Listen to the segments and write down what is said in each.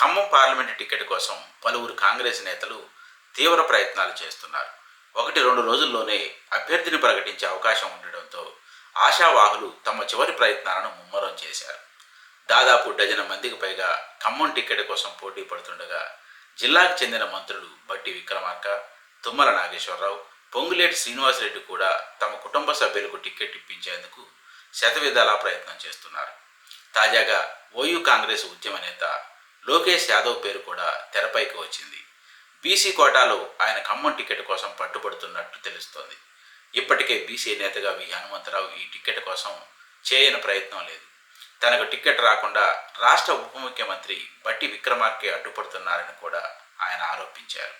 Khammam parliament ticket కోసం పలువురు కాంగ్రెస్ నేతలు తీవ్ర ప్రయత్నాలు చేస్తున్నారు. ఒకటి రెండు రోజుల్లోనే అభ్యర్థిని ప్రకటించే అవకాశం ఉండడంతో ఆశావాహులు తమ చివరి ప్రయత్నాలను ముమ్మరం చేశారు. దాదాపు డజన్ మందికి పైగా ఖమ్మం టికెట్ కోసం పోటీ పడుతుండగా జిల్లాకు చెందిన మంత్రులు బట్టి విక్రమార్క తుమ్మల నాగేశ్వరరావు పొంగులేటి శ్రీనివాసరెడ్డి కూడా తమ కుటుంబ సభ్యులకు టికెట్ ఇప్పించేందుకు శతవిధాలా ప్రయత్నం చేస్తున్నారు. తాజాగా ఓయూ కాంగ్రెస్ ఉద్యమ నేత లోకేష్ యాదవ్ పేరు కూడా తెరపైకి వచ్చింది. బీసీ కోటాలో ఆయన ఖమ్మం టికెట్ కోసం పట్టుబడుతున్నట్టు తెలుస్తోంది. ఇప్పటికే బీసీ నేతగా వి హనుమంతరావు ఈ టికెట్ కోసం చేయని ప్రయత్నం లేదు. తనకు టికెట్ రాకుండా రాష్ట్ర ఉప ముఖ్యమంత్రి బట్టి విక్రమార్కే అడ్డుపడుతున్నారని కూడా ఆయన ఆరోపించారు.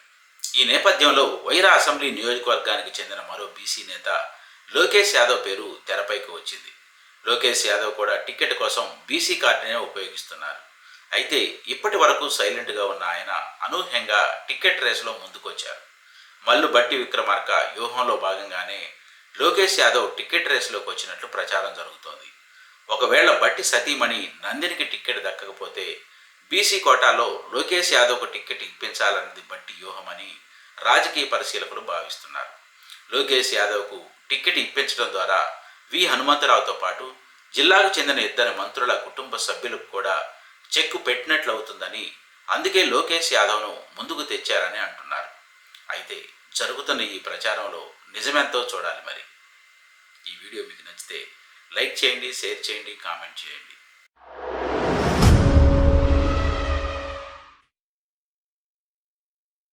ఈ నేపథ్యంలో వైరా అసెంబ్లీ నియోజకవర్గానికి చెందిన మరో బీసీ నేత లోకేష్ యాదవ్ పేరు తెరపైకి వచ్చింది. లోకేష్ యాదవ్ కూడా టికెట్ కోసం బీసీ కార్డునే ఉపయోగిస్తున్నారు. అయితే ఇప్పటి వరకు సైలెంట్గా ఉన్న ఆయన అనూహ్యంగా టికెట్ రేసులో ముందుకొచ్చారు. మల్లు బట్టి విక్రమార్క వ్యూహంలో భాగంగానే లోకేష్ యాదవ్ టికెట్ రేసులోకి వచ్చినట్లు ప్రచారం జరుగుతోంది. ఒకవేళ బట్టి సతీమణి నందినికి టికెట్ దక్కకపోతే బీసీ కోటాలో లోకేష్ యాదవ్కు టికెట్ ఇప్పించాలన్నది బట్టి వ్యూహమని రాజకీయ పరిశీలకులు భావిస్తున్నారు. లోకేష్ యాదవ్కు టికెట్ ఇప్పించడం ద్వారా వి హనుమంతరావుతో పాటు జిల్లాకు చెందిన ఇద్దరు మంత్రుల కుటుంబ సభ్యులకు కూడా చెక్కు పెట్టినట్లు అవుతుందని అందుకే లోకేష్ యాదవ్ను ముందుకు తెచ్చారని అంటున్నారు. అయితే జరుగుతున్న ఈ ప్రచారంలో నిజమెంతో చూడాలి మరి. ఈ వీడియో మీకు నచ్చితే లైక్ చేయండి షేర్ చేయండి కామెంట్ చేయండి.